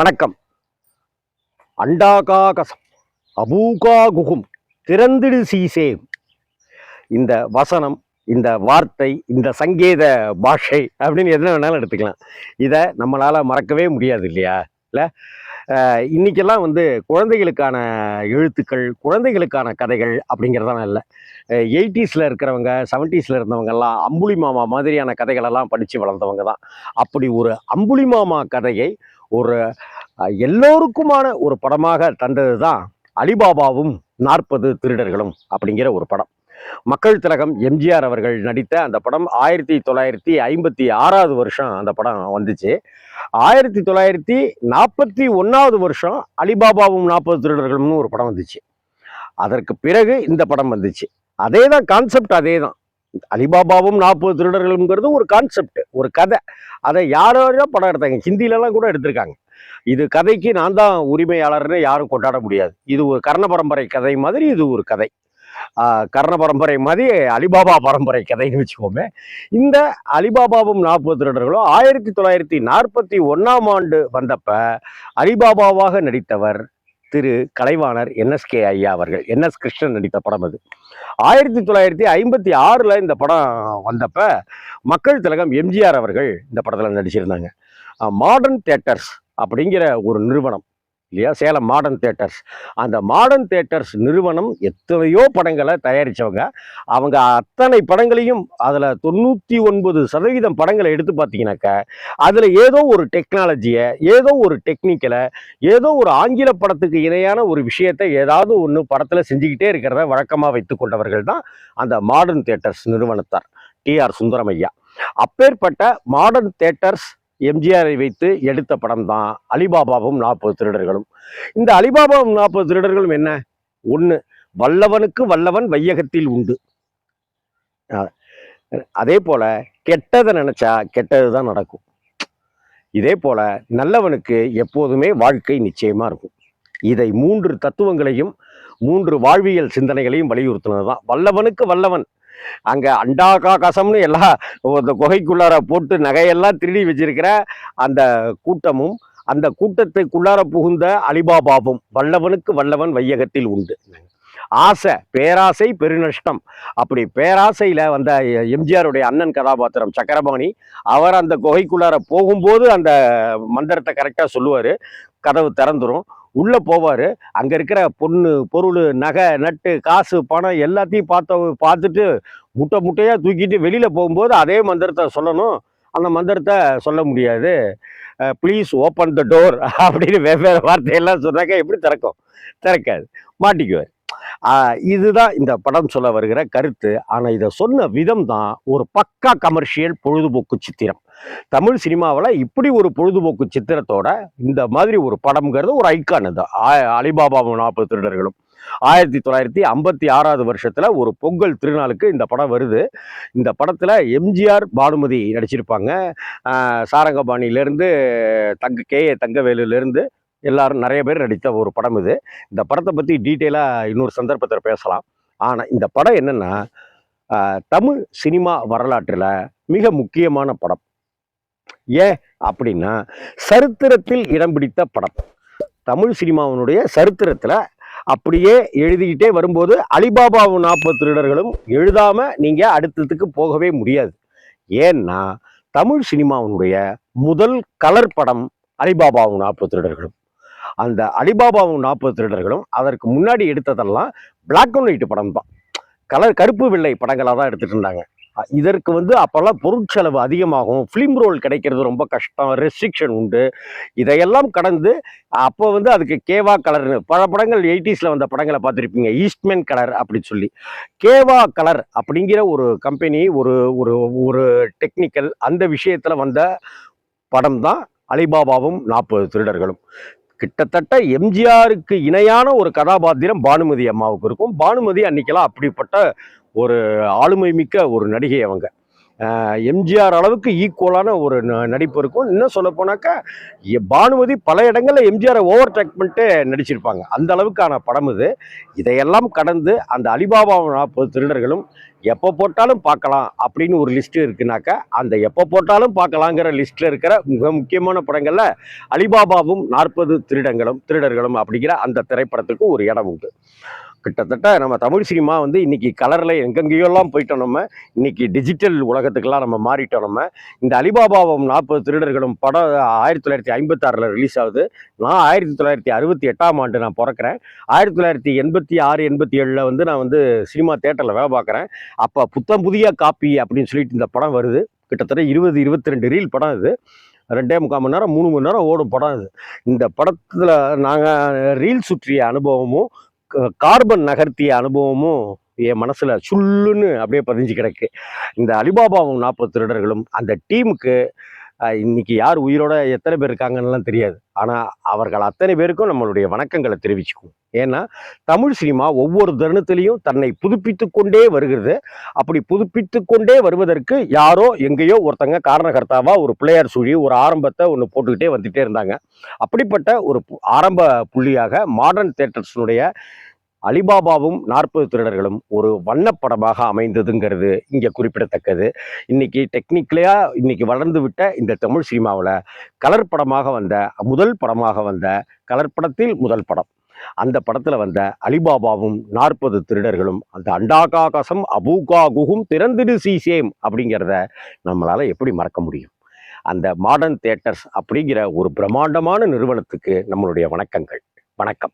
வணக்கம். அண்டாகாகசம் அபூகா குகும் திறந்திடு சீசேம் இந்த வசனம் இந்த வார்த்தை இந்த சங்கீத பாஷை அப்படின்னு எதுனா வேணாலும் எடுத்துக்கலாம். இதை நம்மளால் மறக்கவே முடியாது இல்லையா? இல்லை? இன்னைக்கெல்லாம் வந்து குழந்தைகளுக்கான எழுத்துக்கள் குழந்தைகளுக்கான கதைகள் அப்படிங்கிறதெல்லாம் இல்லை. எயிட்டிஸில் இருக்கிறவங்க செவன்ட்டீஸில் இருந்தவங்கெல்லாம் அம்புலி மாமா மாதிரியான கதைகளெல்லாம் படித்து வளர்ந்தவங்க தான். அப்படி ஒரு அம்புலி மாமா கதையை ஒரு எல்லோருக்குமான ஒரு படமாக தந்தது தான் அலிபாபாவும் நாற்பது திருடர்களும் அப்படிங்கிற ஒரு படம். மக்கள் திலகம் எம்ஜிஆர் அவர்கள் நடித்த அந்த படம் ஆயிரத்தி தொள்ளாயிரத்தி ஐம்பத்தி ஆறாவது வருஷம் அந்த படம் வந்துச்சு. ஆயிரத்தி தொள்ளாயிரத்தி நாற்பத்தி ஒன்றாவது வருஷம் அலிபாபாவும் நாற்பது திருடர்களும்னு ஒரு படம் வந்துச்சு. அதற்கு பிறகு இந்த படம் வந்துச்சு. அதே தான் கான்செப்ட் அதே தான் அலிபாபாவும் நாற்பது திருடர்களுங்கிறது ஒரு கான்செப்ட் ஒரு கதை. அதை யாரோ படம் எடுத்தாங்க. ஹிந்திலலாம் கூட எடுத்திருக்காங்க. இது கதைக்கு நான் தான் உரிமையாளர்னு யாரும் கொண்டாட முடியாது. இது ஒரு கர்ண பரம்பரை கதை மாதிரி இது ஒரு கதை. கர்ண பரம்பரை மாதிரி அலிபாபா பரம்பரை கதைன்னு வச்சுக்கோமே. இந்த அலிபாபாவும் நாற்பது திருடர்களும் ஆயிரத்தி தொள்ளாயிரத்தி நாற்பத்தி ஒன்றாம் ஆண்டு வந்தப்ப அலிபாபாவாக நடித்தவர் திரு கலைவாணர் என்எஸ்கே ஐயா அவர்கள் என்எஸ் கிருஷ்ணன் நடித்த படம் அது. ஆயிரத்தி தொள்ளாயிரத்தி ஐம்பத்தி ஆறில் இந்த படம் வந்தப்ப மக்கள் திலகம் எம்ஜிஆர் அவர்கள் இந்த படத்தில் நடிச்சிருந்தாங்க. மாடர்ன் தேட்டர்ஸ் அப்படிங்கிற ஒரு நிறுவனம். இல்லையா? சேலம் மாடர்ன் தேட்டர்ஸ் அந்த மாடர்ன் தேட்டர்ஸ் நிறுவனம் எத்தனையோ படங்களை தயாரித்தவங்க அவங்க அத்தனை படங்களையும் அதில் தொண்ணூற்றி ஒன்பது சதவீதம் படங்களை எடுத்து பார்த்தீங்கன்னாக்கா அதில் ஏதோ ஒரு டெக்னாலஜியை ஏதோ ஒரு டெக்னிக்கலை ஏதோ ஒரு ஆங்கில படத்துக்கு இணையான ஒரு விஷயத்தை ஏதாவது ஒன்று படத்தில் செஞ்சுக்கிட்டே இருக்கிறத வழக்கமாக வைத்து கொண்டவர்கள் தான் அந்த மாடர்ன் தேட்டர்ஸ் நிறுவனத்தார். டி ஆர் சுந்தரமையா அப்பேற்பட்ட மாடர்ன் தேட்டர்ஸ் எம்ஜிஆரை வைத்து எடுத்த படம் தான் அலிபாபாவும் நாற்பது திருடர்களும். இந்த அலிபாபாவும் நாற்பது திருடர்களும் என்ன? ஒன்று வல்லவனுக்கு வல்லவன் வையகத்தில் உண்டு. அதே போல கெட்டதை நினைச்சா கெட்டது தான் நடக்கும். இதே போல நல்லவனுக்கு எப்போதுமே வாழ்க்கை நிச்சயமாக இருக்கும். இதை மூன்று தத்துவங்களையும் மூன்று வாழ்வியல் சிந்தனைகளையும் வலியுறுத்தினது தான் வல்லவனுக்கு வல்லவன் அங்க அண்டாகாகசம்னு எல்லாம் அந்த குகைக்குள்ளார போட்டு நகையெல்லாம் திருடி வச்சிருக்கிற அந்த கூட்டமும் அந்த கூட்டத்துக்குள்ளார புகுந்த அலிபாபாவும் வல்லவனுக்கு வல்லவன் வையகத்தில் உண்டு. ஆசை பேராசை பெருநஷ்டம். அப்படி பேராசையில் வந்த எம்ஜிஆருடைய அண்ணன் கதாபாத்திரம் சக்கரபாணி அவர் அந்த குகைக்குள்ளார போகும்போது அந்த மந்திரத்தை கரெக்டாக சொல்லுவார். கதவு திறந்துடும் உள்ளே போவார். அங்கே இருக்கிற பொண்ணு பொருள் நகை நட்டு காசு பணம் எல்லாத்தையும் பார்த்த பார்த்துட்டு முட்டை முட்டையாக தூக்கிட்டு வெளியில் போகும்போது அதே மந்திரத்தை சொல்லணும். அந்த மந்திரத்தை சொல்ல முடியாது. ப்ளீஸ் ஓப்பன் த டோர் அப்படின்னு வெவ்வேறு வார்த்தையெல்லாம் சொன்னாக்க எப்படி திறக்கும்? திறக்காது. மாட்டிக்குவார். இதுதான் இந்த படம் சொல்ல வருகிற கருத்து. ஆனால் இதை சொன்ன விதம் தான் ஒரு பக்கா கமர்ஷியல் பொழுதுபோக்கு சித்திரம். தமிழ் சினிமாவில் இப்படி ஒரு பொழுதுபோக்கு சித்திரத்தோட இந்த மாதிரி ஒரு படம்ங்கிறது ஒரு ஐக்கான் இது அலிபாபா அலிபாபாவும் நாற்பது திருடர்களும். ஆயிரத்தி தொள்ளாயிரத்தி ஐம்பத்தி ஆறாவது வருஷத்தில் ஒரு பொங்கல் திருநாளுக்கு இந்த படம் வருது. இந்த படத்தில் எம்ஜிஆர் பானுமதி நடிச்சிருப்பாங்க. சாரங்கபாணியிலேருந்து தங்க கே ஏ தங்கவேலுலேருந்து எல்லாரும் நிறைய பேர் நடித்த ஒரு படம் இது. இந்த படத்தை பற்றி டீட்டெயிலாக இன்னொரு சந்தர்ப்பத்தில் பேசலாம். ஆனால் இந்த படம் என்னென்னா தமிழ் சினிமா வரலாற்றில் மிக முக்கியமான படம். ஏன் அப்படின்னா சரித்திரத்தில் இடம் பிடித்த படம். தமிழ் சினிமாவினுடைய சரித்திரத்தில் அப்படியே எழுதிக்கிட்டே வரும்போது அலிபாபாவும் நாற்பது திருடர்களும் எழுதாமல் நீங்கள் அடுத்ததுக்கு போகவே முடியாது. ஏன்னா தமிழ் சினிமாவினுடைய முதல் கலர் படம் அலிபாபாவும் நாற்பது திருடர்களும். அந்த அலிபாபாவும் நாற்பது திருடர்களும் அதற்கு முன்னாடி எடுத்ததெல்லாம் பிளாக் அண்ட் ஒயிட் படம் தான் கலர் கருப்பு வெள்ளை படங்களாக தான் எடுத்துகிட்டு இருந்தாங்க. இதற்கு வந்து அப்போல்லாம் பொருட்செலவு அதிகமாகும். ஃபிலிம் ரோல் கிடைக்கிறது ரொம்ப கஷ்டம். ரெஸ்ட்ரிக்ஷன் உண்டு. இதையெல்லாம் கடந்து அப்போ வந்து அதுக்கு கேவா கலர்னு பல படங்கள் எயிட்டிஸில் வந்த படங்களை பார்த்துருப்பீங்க. ஈஸ்ட்மேன் கலர் அப்படின்னு சொல்லி. கேவா கலர் அப்படிங்கிற ஒரு கம்பெனி ஒரு ஒரு ஒரு டெக்னிக்கல் அந்த விஷயத்தில் வந்த படம் தான் அலிபாபாவும் நாற்பது திருடர்களும். கிட்டத்தட்ட எம்ஜிஆருக்கு இணையான ஒரு கதாபாத்திரம் பானுமதி அம்மாவுக்கு இருக்கும். பானுமதி அன்னைக்கெல்லாம் அப்படிப்பட்ட ஒரு ஆளுமை மிக்க ஒரு நடிகை அவங்க. எம்ஜிஆர் அளவுக்கு ஈக்குவலான ஒரு ந- நடிப்பு இருக்கும். இன்னும் சொல்ல போனாக்கா எ- பானுமதி பல இடங்களில் எம்ஜிஆரை ஓவர் டேக் பண்ணிட்டு நடிச்சிருப்பாங்க. அந்த அளவுக்கான படம் இது. இதையெல்லாம் கடந்து அந்த அலிபாபா நாற்பது திருடர்களும் எப்போ போட்டாலும் பார்க்கலாம் அப்படின்னு ஒரு லிஸ்ட்டு இருக்குனாக்கா அந்த எப்போ போட்டாலும் பார்க்கலாங்கிற லிஸ்ட்டில் இருக்கிற மிக முக்கியமான படங்களில் அலிபாபாவும் நாற்பது திருடங்களும் திருடர்களும் அப்படிங்கிற அந்த திரைப்படத்துக்கு ஒரு இடம் உண்டு. கிட்டத்தட்ட நம்ம தமிழ் சினிமா வந்து இன்றைக்கி கலரில் எங்கெங்கேயோலாம் போயிட்டோம் நம்ம இன்றைக்கி டிஜிட்டல் உலகத்துக்கெல்லாம் நம்ம மாறிட்டோம் நம்ம. இந்த அலிபாபாவும் நாற்பது திருடர்களும் படம் ஆயிரத்தி தொள்ளாயிரத்தி ஐம்பத்தாறில் ரிலீஸ் ஆகுது. நான் ஆயிரத்தி தொள்ளாயிரத்தி அறுபத்தி எட்டாம் ஆண்டு நான் பிறக்கிறேன். ஆயிரத்தி தொள்ளாயிரத்தி எண்பத்தி ஆறு எண்பத்தி ஏழில் வந்து நான் வந்து சினிமா தேட்டரில் வேலை பார்க்குறேன். அப்போ புத்தம் புதிய காப்பி அப்படின்னு சொல்லிட்டு இந்த படம் வருது. கிட்டத்தட்ட இருபது இருபத்தி ரெண்டு ரீல் படம் இது. ரெண்டே முக்கால் மணி நேரம் மூணு மணி நேரம் ஓடும் படம் இது. இந்த படத்தில் நாங்கள் ரீல் சுற்றிய அனுபவமும் கார்பன் நகர்த்திய அனுபவமும் என் மனசில் சுள்ளுன்னு அப்படியே பதிஞ்சு கிடக்கு. இந்த அலிபாபாவும் நாற்பது திருடர்களும் அந்த டீமுக்கு இன்னைக்கு யார் உயிரோட எத்தனை பேர் இருக்காங்கன்னுலாம் தெரியாது. ஆனால் அவர்கள் அத்தனை பேருக்கும் நம்மளுடைய வணக்கங்களை தெரிவிச்சுக்குவோம். ஏன்னா தமிழ் சினிமா ஒவ்வொரு தருணத்திலையும் தன்னை புதுப்பித்து கொண்டே வருகிறது. அப்படி புதுப்பித்து கொண்டே வருவதற்கு யாரோ எங்கேயோ ஒருத்தங்க காரணகர்த்தாவா ஒரு பிள்ளையார் சுழி ஒரு ஆரம்பத்தை ஒன்று போட்டுக்கிட்டே வந்துட்டே இருந்தாங்க. அப்படிப்பட்ட ஒரு பு- ஆரம்ப புள்ளியாக மாடர்ன் தேட்டர்ஸினுடைய அலிபாபாவும் நாற்பது திருடர்களும் ஒரு வண்ணப்படமாக அமைந்ததுங்கிறது இங்கே குறிப்பிடத்தக்கது. இன்னைக்கு டெக்னிக்கலியாக இன்னைக்கு வளர்ந்து விட்ட இந்த தமிழ் சினிமாவில் கலர் படமாக வந்த முதல் படமாக வந்த கலர் படத்தில் முதல் படம். அந்த படத்தில் வந்த அலிபாபாவும் நாற்பது திருடர்களும் அந்த அண்டாகாகாசம் அபூகா குகும் திறந்திடு சீசேம் அப்படிங்கிறத நம்மளால எப்படி மறக்க முடியும்? அந்த மாடர்ன் தேட்டர்ஸ் அப்படிங்கிற ஒரு பிரம்மாண்டமான நிறுவனத்துக்கு நம்மளுடைய வணக்கங்கள். வணக்கம்.